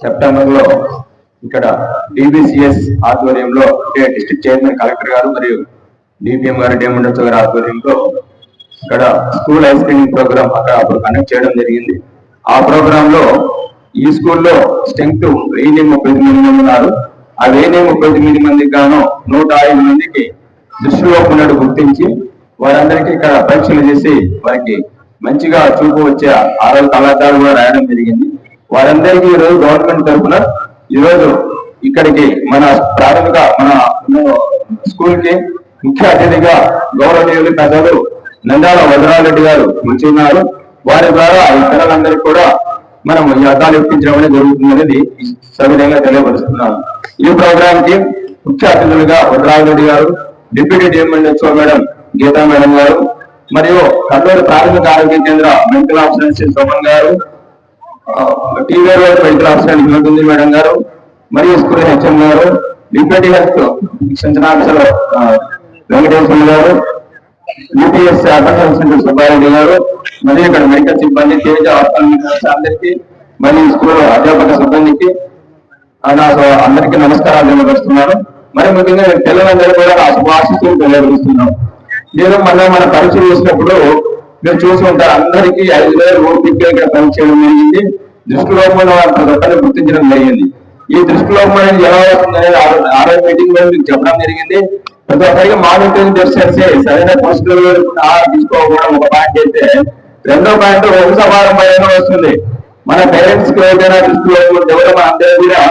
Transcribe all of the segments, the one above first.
సెప్టెంబర్లో ఇక్కడ డిబిసిఎస్ ఆధ్వర్యంలో అంటే డిస్ట్రిక్ట్ చైర్మన్ కలెక్టర్ గారు మరియు డిపిఎం గారు డేమండర్స్ గారి ఆధ్వర్యంలో ఇక్కడ స్కూల్ ఐస్ క్రీమింగ్ ప్రోగ్రామ్ అక్కడ అప్పుడు కండక్ట్ చేయడం జరిగింది. ఆ ప్రోగ్రామ్లో ఈ స్కూల్లో స్ట్రెంగ్త్ వెయ్యి ముప్పై తొమ్మిది మంది ఉన్నారు. ఆ వెయ్యి ముప్పై తొమ్మిది మందికి గాను నూట ఐదు మందికి దృష్టిలో ఉన్నట్టు గుర్తించి వారందరికీ ఇక్కడ పరీక్షలు చేసి వారికి మంచిగా చూపు వచ్చే ఆరోగ్య కళాకారులు కూడా రాయడం జరిగింది. వారందరికీ ఈరోజు గవర్నమెంట్ తరఫున ఈరోజు ఇక్కడికి మన ప్రాథమిక మన స్కూల్కి ముఖ్య అతిథిగా గౌరవనీయులు పెద్దలు నందాల వదరారెడ్డి గారు ఉన్నారు వారి ద్వారా ఈ కూడా మనం ఈ అర్థాలు ఇప్పించడం అనేది జరుగుతుందనేది సవిధంగా తెలియపరుస్తున్నాను ఈ ప్రోగ్రామ్కి ముఖ్య అతిథులుగా వదరారెడ్డి గారు deputy DMHO madam Geetha madam గారు మరియు కల్లూరు ప్రాథమిక ఆరోగ్య కేంద్ర మెడికల్ ఆఫీసర్ సోమన్ గారు టీవీ వైపు మెడికల్ ఆఫీసర్ ఉంటుంది మేడం గారు. మరియు స్కూల్ హెచ్ఎం గారు deputy health extension officer Venkateswara గారు యూపీఎస్ అటల్ సెంటర్ సుబ్బారెడ్డి గారు మరియు ఇక్కడ మెడికల్ సిబ్బంది తేజ హాస్పిటల్ అందరికీ మరియు స్కూల్ అధ్యాపక సిబ్బందికి ఆ, అందరికీ నమస్కారాలు తెలియపరుస్తున్నాను. మరి ముఖ్యంగా పిల్లలందరూ కూడా నా శుభాశిస్తులు నేను మన మన పరీక్ష చేసినప్పుడు మీరు చూసి ఉంటారు అందరికీ ఐదు వేల ఓపిక ఇక్కడ పరీక్ష జరిగింది. దృష్టిలోపం వారి ప్రతి గుర్తించడం జరిగింది. ఈ దృష్టిలోపం అనేది ఎలా వస్తుంది అనేది ఆరో మీటింగ్లో మీకు చెప్పడం జరిగింది. ప్రతి ఒక్కరికి మానిటరింగ్ చేస్తే సరైన పోస్టులు ఆహారం తీసుకోకపోవడం ఒక పాయింట్ అయితే. రెండో పాయింట్ వంశ పారంపర్యంగా వస్తుంది. మన పేరెంట్స్కి ఏదైనా దృష్టిలో ఉంటే మన అందరూ కూడా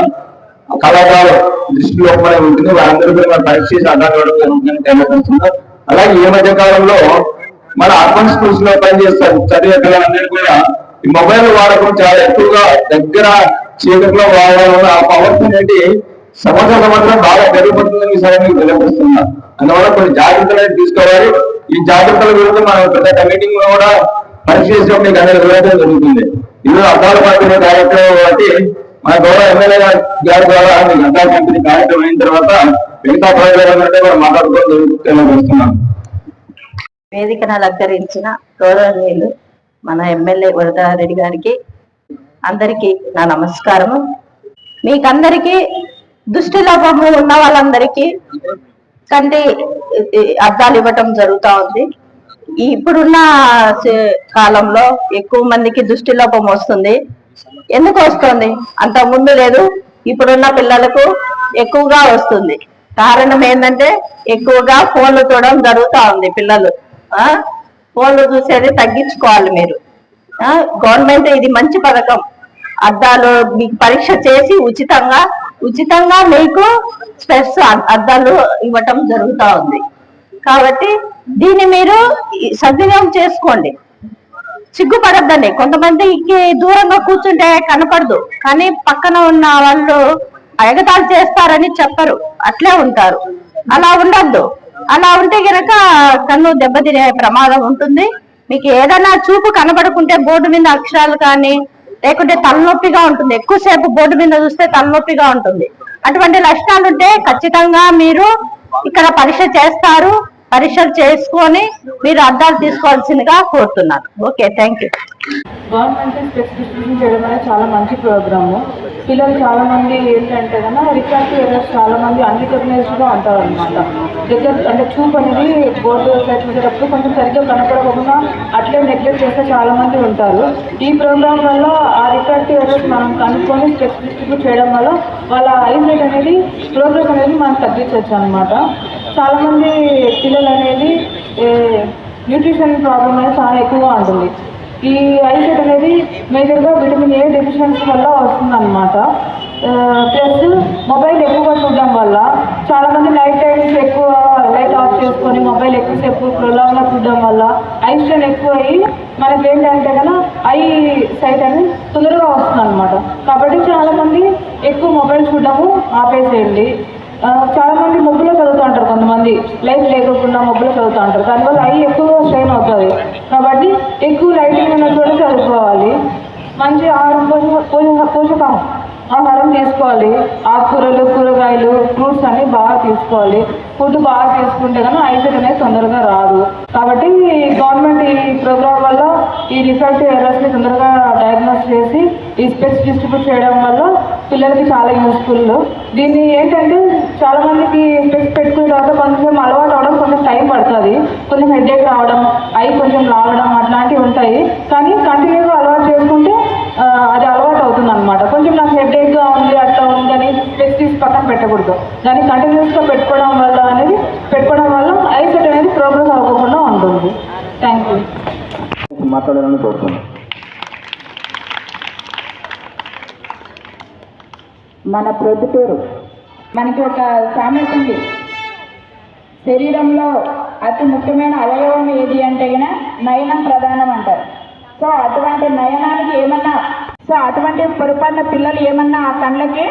కళాకారు దృష్టిలో ఉంటుంది. వారందరూ కూడా మన పరీక్ష అడ్డం అలాగే ఈ మధ్య కాలంలో మన అర్బన్ స్కూల్స్లో పనిచేస్తారు చదివే పిల్లలందరూ కూడా ఈ మొబైల్ వాడకం చాలా ఎక్కువగా దగ్గర చీకట్లో వాడడం వల్ల ఆ పవర్స్ అనేది సంవత్సరం సంవత్సరం బాగా పెరుగుతుందని సరే మీకు తెలియపరుస్తున్నా అందువల్ల కొన్ని జాగ్రత్తలు అయితే తీసుకోవాలి. ఈ జాగ్రత్తల గురించి మనం పెద్ద మీటింగ్లో కూడా పరీక్ష చేసినప్పుడు మీకు అందరికీ వివరించడం జరుగుతుంది. ఈరోజు అద్దాల పంపిణీ కార్యక్రమం కాబట్టి మన గౌరవ ఎమ్మెల్యే గారి ద్వారా మీకు అద్దాల పంపిణీ కార్యక్రమం అయిన తర్వాత మిగతా ప్రజలు కూడా మాట్లాడుకోవడం జరుగుతుంది తెలియజేస్తున్నాను. వేదికను అలంకరించిన గౌరవనీయులు మన ఎమ్మెల్యే వరదారెడ్డి గారికి అందరికీ నా నమస్కారము. మీకందరికీ దృష్టి లోపము ఉన్న వాళ్ళందరికీ కంటి అద్దాలు ఇవ్వటం జరుగుతూ ఉంది. ఇప్పుడున్న కాలంలో ఎక్కువ మందికి దృష్టి లోపం వస్తుంది. ఎందుకు వస్తుంది? అంత ముందు లేదు ఇప్పుడున్న పిల్లలకు ఎక్కువగా వస్తుంది. కారణం ఏంటంటే ఎక్కువగా ఫోన్లు చూడడం జరుగుతూ ఉంది పిల్లలు. ఫోన్లు చూసేది తగ్గించుకోవాలి మీరు. గవర్నమెంట్ ఇది మంచి పథకం. అద్దాలు మీకు పరీక్ష చేసి ఉచితంగా ఉచితంగా మీకు స్పెట్స్ అద్దాలు ఇవ్వటం జరుగుతూ ఉంది. కాబట్టి దీన్ని మీరు సద్వినియోగం చేసుకోండి. సిగ్గుపడద్దండి. కొంతమందికి దూరంగా కూర్చుంటే కనపడదు. కానీ పక్కన ఉన్న వాళ్ళు ఎగతాళి చేస్తారని చెప్పరు. అట్లే ఉంటారు. అలా ఉండద్దు. అలా ఉంటే గనక కన్ను దెబ్బతినే ప్రమాదం ఉంటుంది. మీకు ఏదైనా చూపు కనబడకుంటే బోర్డు మీద అక్షరాలు కానీ లేకుంటే తలనొప్పిగా ఉంటుంది. ఎక్కువసేపు బోర్డు మీద చూస్తే తలనొప్పిగా ఉంటుంది. అటువంటి లక్షణాలు ఉంటే ఖచ్చితంగా మీరు ఇక్కడ పరీక్ష చేస్తారు. పరీక్షలు చేసుకొని మీరు అర్థాలు తీసుకోవాల్సిందిగా కోరుతున్నాను. ఓకే థ్యాంక్ యూ గవర్నమెంట్ చేయడం అనేది చాలా మంచి ప్రోగ్రాము. పిల్లలు చాలా మంది ఏంటంటే కన్నా రిఫ్రాక్టివ్ ఎర్రర్స్ చాలా మంది అన్రికగ్నైజ్డ్గా ఉంటారు అనమాట దగ్గర అంటే చూపు అనేది బోర్డు సైట్ చూసేటప్పుడు కొంచెం సరిగ్గా కనపడకుండా అట్లే నెగ్లెక్ట్ చేస్తే చాలా మంది ఉంటారు. ఈ ప్రోగ్రామ్ వల్ల ఆ రిఫ్రాక్టివ్ ఎర్రర్స్ మనం కనుక్కొని స్టెప్స్ డిస్ట్రిబ్యూట్ చేయడం వల్ల వాళ్ళ ఐసైట్ అనేది ప్రోగ్రెస్ అనేది మనం తగ్గించవచ్చు అనమాట చాలామంది పిల్లలు అనేది న్యూట్రిషన్ ప్రాబ్లం అనేది చాలా ఎక్కువగా ఉంటుంది. ఈ ఐసెట్ అనేది మేజర్గా విటమిన్ ఏ డెఫిషియన్సీ వల్ల వస్తుందన్నమాట. ప్లస్ మొబైల్ ఎక్కువగా చూడడం వల్ల చాలామంది నైట్ టైమ్స్ ఎక్కువ లైట్ ఆఫ్ చేసుకొని మొబైల్ ఎక్కువసేపు ప్రొలాంగ్గా చూడడం వల్ల ఐ స్ట్రెయిన్ ఎక్కువ అయ్యి మనకి ఏంటంటే కన్నా ఐ సైట్ అనేది తొందరగా వస్తుంది అనమాట కాబట్టి చాలామంది ఎక్కువ మొబైల్ చూడడము ఆపేసేయండి. చాలామంది చాలా మంది మొబ్బులో చదువుతూ ఉంటారు కొంతమంది. లైట్ లేకుండా మొబ్బులో చదువుతూ ఉంటారు. దానివల్ల ఐ ఎక్కువగా స్ట్రెయిన్ అవుతుంది. కాబట్టి ఎక్కువ లైటింగ్ ఉన్న చోట చదువుకోవాలి. మంచి ఆహారం పోషక పోషక ఆహారం తీసుకోవాలి. ఆకుకూరలు కూరగాయలు ఫ్రూట్స్ అన్ని బాగా తీసుకోవాలి. ఫుడ్ బాగా తీసుకుంటే కానీ ఐసెట్ అనేది తొందరగా రాదు. కాబట్టి గవర్నమెంట్ ఈ ప్రోగ్రామ్ వల్ల ఈ రిసల్ట్ ఎర్రస్ని తొందరగా డయాగ్నోస్ చేసి ఈ స్పెక్స్ డిస్ట్రిబ్యూట్ చేయడం వల్ల పిల్లలకి చాలా యూస్ఫుల్ దీన్ని ఏంటంటే చాలా మందికి స్పెక్స్ పెట్టుకున్న తర్వాత కొంచెం అలవాటు అవడం కొంచెం టైం పడుతుంది. కొంచెం హెడేక్ రావడం ఐ కొంచెం లాగడం అట్లాంటివి ఉంటాయి. కానీ కంటిన్యూగా అలవాటు చేసుకుంటే అది అలవాటు అవుతుంది అనమాట కొంచెం నాకు హెడేక్గా ఉంది అట్లా ఉంది అని స్పెక్స్ తీసి పక్కన పెట్టకూడదు. దాన్ని కంటిన్యూస్గా పెట్టుకోవడం వల్ల అనేది పెట్టుకోవడం వల్ల ఐసెట్ అనేది ప్రోగ్రెస్ అవ్వకుండా ఉంటుంది. థ్యాంక్ యూ మాట్లాడాలని కోరుతున్నాను. మన ప్రొద్దుటూరు మనకి ఒక సామెత ఉంది. శరీరంలో అతి ముఖ్యమైన అవయవం ఏది అంటే నయనం ప్రధానం అంటారు. సో అటువంటి నయనానికి ఏమన్నా సో అటువంటి పొరపాటున పిల్లలు ఏమన్నా ఆ కళ్ళకి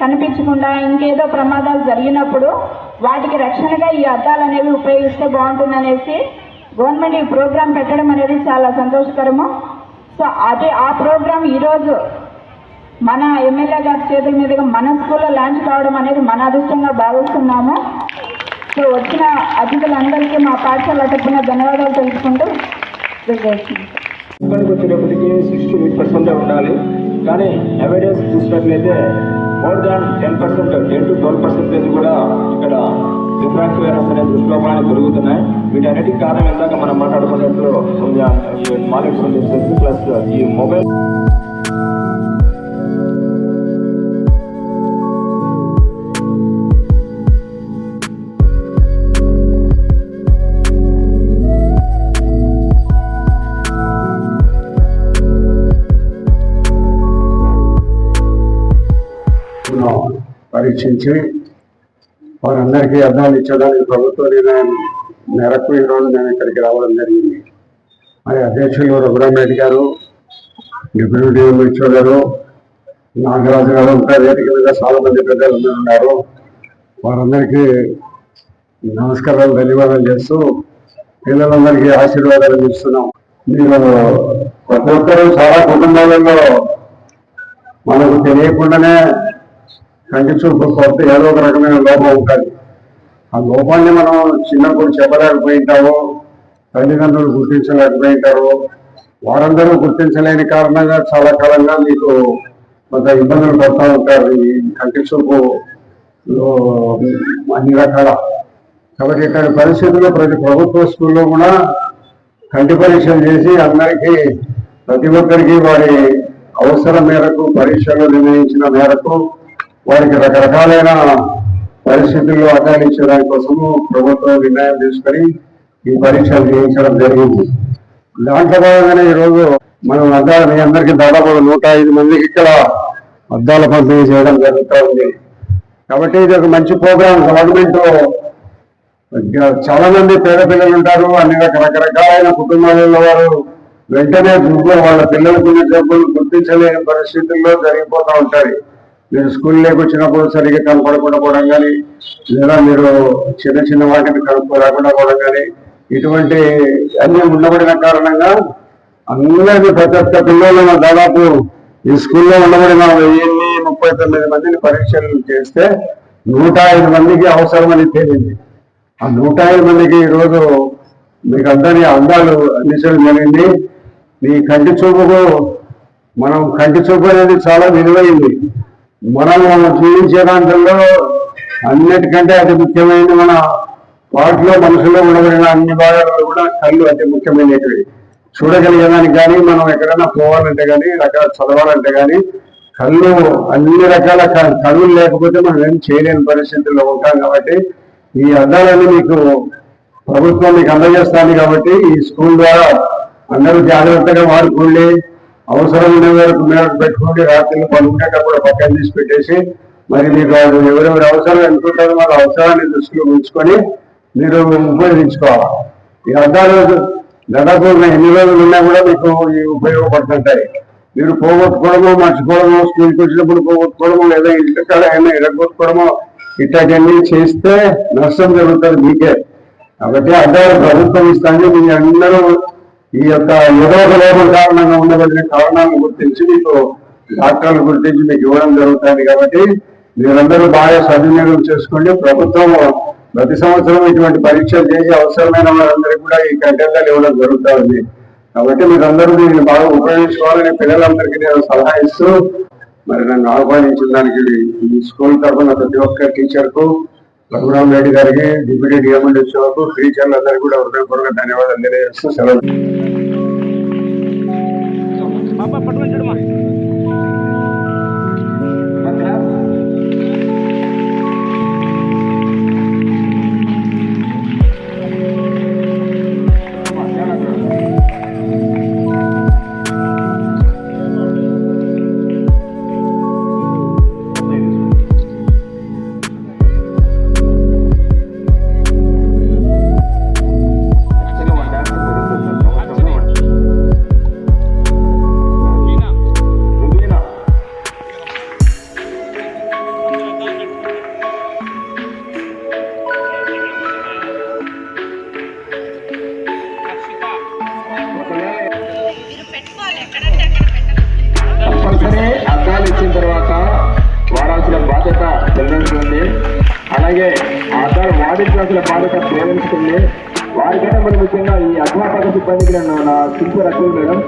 కనిపించకుండా ఇంకేదో ప్రమాదాలు జరిగినప్పుడు వాటికి రక్షణగా ఈ అద్దాలు అనేవి ఉపయోగిస్తే బాగుంటుంది అనేసి గవర్నమెంట్ ఈ ప్రోగ్రాం పెట్టడం అనేది చాలా సంతోషకరము. సో అదే ఆ ప్రోగ్రాం ఈరోజు మన ఎమ్మెల్యే గారి చేతుల మీదుగా మన స్కూల్లో లాంచ్ కావడం అనేది మన అదృష్టంగా భావిస్తున్నాము. సో వచ్చిన అతిథులందరికీ మా పాఠశాల తరపున ధన్యవాదాలు తెలుసుకుంటూ రిజర్వేషన్. ఇక్కడికి వచ్చేటప్పటికి సిక్స్టీ ఎయిట్ పర్సెంట్ ఉండాలి. కానీ అవేర్నెస్ చూసినట్లయితే more than ten percent ten to twelve percentage కూడా ఇక్కడ రిఫ్రాక్టివ్ వైరస్ అనే దుష్ప్రభావాలు పెరుగుతున్నాయి. వీటన్నిటికి కారణం ఇందాక మనం మాట్లాడుకున్నట్లు మాలిక్స్ ప్లస్ ఈ మొబైల్ పరీక్షించి వారందరికీ అర్థాలు ఇచ్చేదానికి ప్రభుత్వ నిర్ణయం మేరకు ఈరోజు నేను ఇక్కడికి రావడం జరిగింది. మరి అధ్యక్షులు రఘురామరెడ్డి గారు డిప్యూటీ డిఎంహెచ్ఓ గారు నాగరాజు గారు ఇంకా వేదిక మీద చాలా మంది పెద్దలు ఉన్నారు. వారందరికీ నమస్కారాలు ధన్యవాదాలు చేస్తూ పిల్లలందరికీ ఆశీర్వాదాలు ఇస్తున్నాం. మీరు ప్రతి ఒక్కరూ చాలా కుటుంబాలలో మనకు తెలియకుండానే కంటి చూపు కొత్త ఏదో ఒక రకమైన లోపం ఉంటుంది. ఆ లోపాన్ని మనం చిన్నప్పుడు చెప్పలేకపోయింటాము తల్లిదండ్రులు గుర్తించలేకపోయింటారు వారందరూ గుర్తించలేని కారణంగా చాలా కాలంగా మీకు కొంత ఇబ్బందులు పడుతూ ఉంటారు ఈ కంటి చూపు అన్ని రకాల. కాబట్టి ఇక్కడ పరిస్థితుల్లో ప్రతి ప్రభుత్వ స్కూల్లో కూడా కంటి పరీక్షలు చేసి అందరికీ ప్రతి ఒక్కరికి వారి అవసరం మేరకు పరీక్షలు నిర్ణయించిన మేరకు వారికి రకరకాలైన పరిస్థితుల్లో అర్థాలు ఇచ్చే దానికోసము ప్రభుత్వం నిర్ణయం తీసుకొని ఈ పరీక్షలు చేయించడం జరిగింది. దాంట్లో భాగంగానే ఈరోజు మనం అద్దాల మీ అందరికీ దాదాపు నూట ఐదు మందికి ఇక్కడ అద్దాల పంపిణీ చేయడం జరుగుతూ ఉంది. కాబట్టి ఇది ఒక మంచి ప్రోగ్రాం. గవర్నమెంట్ చాలా మంది పేద పిల్లలు ఉంటారు. అన్ని రకరకాలైన కుటుంబాలలో వారు వెంటనే చూపులో వాళ్ళ పిల్లలకు జబ్బులు గుర్తించలేని పరిస్థితుల్లో జరిగిపోతూ ఉంటాయి. మీరు స్కూల్లోకి వచ్చినప్పుడు సరిగ్గా కనపడకుండా పోవడం కానీ లేదా మీరు చిన్న చిన్న వాటిని కనుక్కోలేకుండా పోవడం కానీ ఇటువంటి అన్ని ఉండబడిన కారణంగా అందరినీ ప్రతి ఒక్క పిల్లలు దాదాపు ఈ స్కూల్లో ఉండబడిన వెయ్యిన్ని ముప్పై తొమ్మిది మందిని పరీక్షలు చేస్తే నూట ఐదు మందికి అవసరమని తేలింది. ఆ నూట ఐదు మందికి ఈరోజు మీకు అందరి అందాలు అందించడం జరిగింది. మీ కంటి చూపుకు మనం కంటి చూపు అనేది చాలా విలువైంది. మనం జీవించే దాంట్లో అన్నిటికంటే అతి ముఖ్యమైనది మన వాటిలో మనసులో ఉండబడిన అన్ని భాగాలలో కూడా కళ్ళు అతి ముఖ్యమైనవి. చూడగలిగేదానికి కానీ మనం ఎక్కడైనా పోవాలంటే కానీ రకాల చదవాలంటే కానీ కళ్ళు అన్ని రకాల క- కళ్ళు లేకపోతే మనం ఏం చేయలేని పరిస్థితుల్లో ఉంటాం కాబట్టి ఈ అద్దాలన్నీ మీకు ప్రభుత్వం మీకు అందజేస్తాను కాబట్టి ఈ స్కూల్ ద్వారా అందరూ జాగ్రత్తగా వాడుకోండి అవసరం ఉన్న వరకు మేరకు పెట్టుకోండి రాత్రిలో పడుకునేటప్పుడు పక్కన తీసి పెట్టేసి మరి మీకు ఎవరెవరు ఎవరెవరి అవసరం అనుకుంటారో వాళ్ళ అవసరాన్ని దృష్టిలో ఉంచుకొని మీరు ఉపయోగించుకోవాలి. ఈ అద్దాలు దాదాపు ఎన్ని రోజులు ఉన్నా కూడా మీకు ఇవి ఉపయోగపడుతుంటాయి. మీరు పోగొట్టుకోవడము మర్చిపోవడము స్కూల్కి వచ్చినప్పుడు పోగొట్టుకోవడము లేదా ఇంటి కాడ ఏమైనా ఎరగొట్టుకోవడము ఇట్లాంటివన్నీ చేస్తే నష్టం జరుగుతుంది మీకే. కాబట్టి అద్దాలు ప్రభుత్వం ఇస్తాను మీ అందరూ ఈ యొక్క ఏదో ఒక కారణంగా ఉండవలసిన కారణాలను గుర్తించి మీకు డాక్టర్లు గుర్తించి మీకు ఇవ్వడం జరుగుతుంది కాబట్టి మీరందరూ బాగా సద్వినియోగం చేసుకోండి. ప్రభుత్వం ప్రతి సంవత్సరం ఇటువంటి పరీక్షలు చేసి అవసరమైన వారందరికీ కూడా ఈ కంటెంట్లు ఇవ్వడం జరుగుతుంది. కాబట్టి మీరందరూ దీన్ని బాగా ఉపయోగించుకోవాలని పిల్లలందరికీ నేను సలహా ఇస్తూ మరి నన్ను ఆహ్వానించిన దానికి ఈ స్కూల్ తరఫున ప్రతి ఒక్క టీచర్కు రఘురామ్ రెడ్డి గారికి డిప్యూటీ డిఎంఎండ్కు టీచర్లందరికీ కూడా హృదయపూర్వక ధన్యవాదాలు తెలియజేస్తూ సెలవు. Jangan lupa అలాగే ఆ అర్థాలు వాడించాల్సిన బాధ్యత ప్రేమించుకుంది వారికంటే మరి ముఖ్యంగా ఈ అధ్యాపక సిబ్బందికి నేను నా సిన్సియర్ అప్పీల్ మేడం.